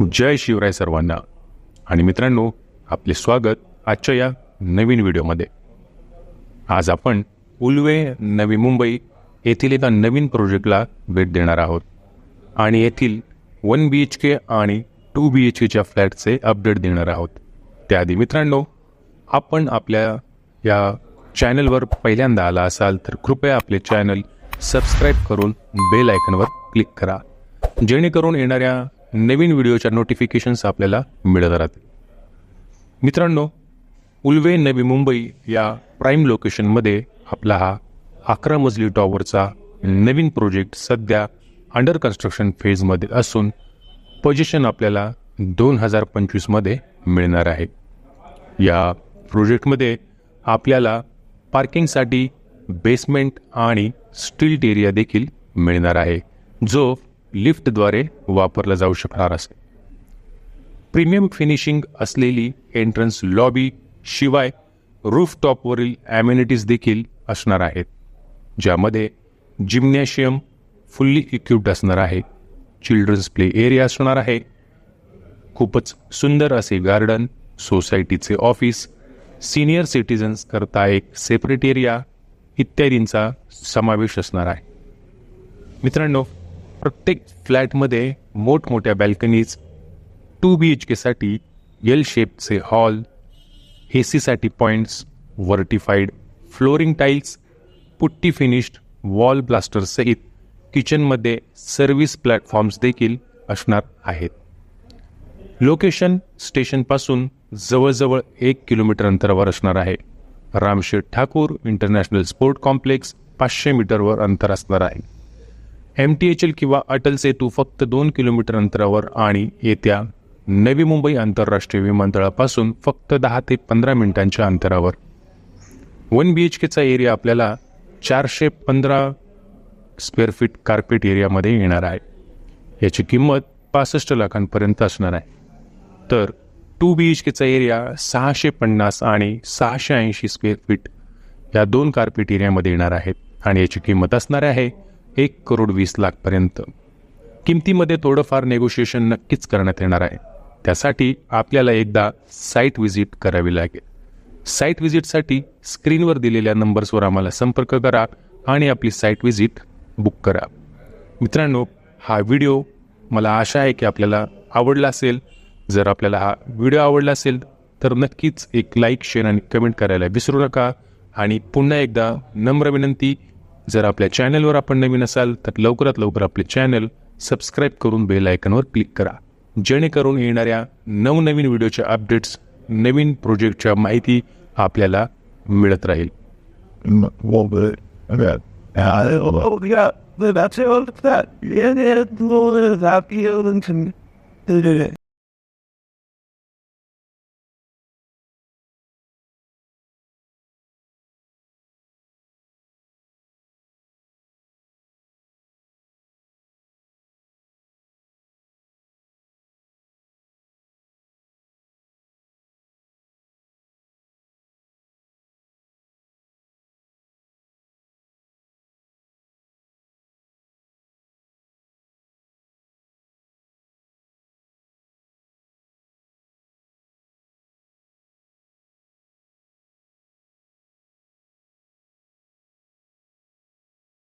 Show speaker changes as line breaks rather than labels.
जय शिवराय सर्वांना. आणि मित्रांनो आपले स्वागत आजच्या या नवीन व्हिडिओमध्ये. आज आपण उल्वे नवी मुंबई येथील एका नवीन प्रोजेक्टला भेट देणार आहोत. आणि येथील वन बी एच के आणि टू बी एच केच्या फ्लॅटचे अपडेट देणार आहोत. त्याआधी मित्रांनो आपण आपल्या या चॅनलवर पहिल्यांदा आला असाल तर कृपया आपले चॅनल सबस्क्राईब करून बेल आयकनवर क्लिक करा. जेणेकरून येणाऱ्या नवीन व्हिडिओच्या नोटिफिकेशन्स आपल्याला मिळत राहतील. मित्रांनो उल्वे नवी मुंबई या प्राईम लोकेशनमध्ये आपला हा अकरा मजली टॉवरचा नवीन प्रोजेक्ट सध्या अंडर कन्स्ट्रक्शन फेजमध्ये असून पोजिशन आपल्याला दोन हजार पंचवीसमध्ये मिळणार आहे. या प्रोजेक्टमध्ये आपल्याला पार्किंगसाठी बेसमेंट आणि स्ट्रीट एरिया देखील मिळणार आहे जो लिफ्टद्वारे वापरलं जाऊ शकणार असेल. प्रीमियम फिनिशिंग असलेली एंट्रन्स लॉबी शिवाय रूफटॉपवरील ॲम्युनिटीज देखील असणार आहेत ज्यामध्ये जिम्नॅशियम फुल्ली इक्विप्ड असणार आहे चिल्ड्रन्स प्ले एरिया असणार आहे खूपच सुंदर असे गार्डन सोसायटीचे ऑफिस सिनियर सिटीजन्स करता एक सेपरेट एरिया इत्यादींचा समावेश असणार आहे. मित्रांनो प्रत्येक फ्लॅटमध्ये मोठमोठ्या बॅल्कनीज टू बी एच केसाठी एल शेपचे हॉल ए सीसाठी points vitrified flooring tiles putty finished wall ब्लास्टरसहित किचनमध्ये सर्व्हिस प्लॅटफॉर्म्स देखील असणार आहेत. लोकेशन स्टेशनपासून जवळजवळ एक किलोमीटर अंतरावर असणार आहे. Ramsheth Thakur international sport complex पाचशे मीटरवर अंतर असणार आहे. एम टी एच एल किंवा अटल सेतू फक्त दोन किलोमीटर अंतरावर आणि येत्या नवी मुंबई आंतरराष्ट्रीय विमानतळापासून फक्त दहा ते पंधरा मिनिटांच्या अंतरावर. वन बी एच केचा एरिया आपल्याला चारशे पंधरा स्क्वेअर फीट कार्पेट एरियामध्ये येणार आहे. याची किंमत पासष्ट लाखांपर्यंत असणार आहे. तर टू बी एच केचा एरिया सहाशे पन्नास आणि सहाशे ऐंशी स्क्वेअर फीट या दोन कार्पेट एरियामध्ये येणार आहेत आणि याची किंमत असणार आहे एक करोड वीस लाखपर्यंत. किमतीमध्ये थोडंफार नेगोशिएशन नक्कीच करण्यात येणार आहे. त्यासाठी आपल्याला एकदा साईट व्हिजिट करावी लागेल. साईट व्हिजिटसाठी स्क्रीनवर दिलेल्या नंबर्सवर आम्हाला संपर्क करा आणि आपली साईट व्हिजिट बुक करा. मित्रांनो हा व्हिडिओ मला आशा आहे की आपल्याला आवडला असेल. जर आपल्याला हा व्हिडिओ आवडला असेल तर नक्कीच एक लाईक शेअर आणि कमेंट करायला विसरू नका. आणि पुन्हा एकदा नम्र विनंती जर आपल्या चॅनलवर आपण नवीन असाल तर लवकरात लवकर आपले चॅनल सबस्क्राईब करून बेल आयकनवर क्लिक करा. जेणेकरून येणाऱ्या नवनवीन व्हिडिओच्या अपडेट्स नवीन प्रोजेक्टच्या माहिती आपल्याला मिळत राहील.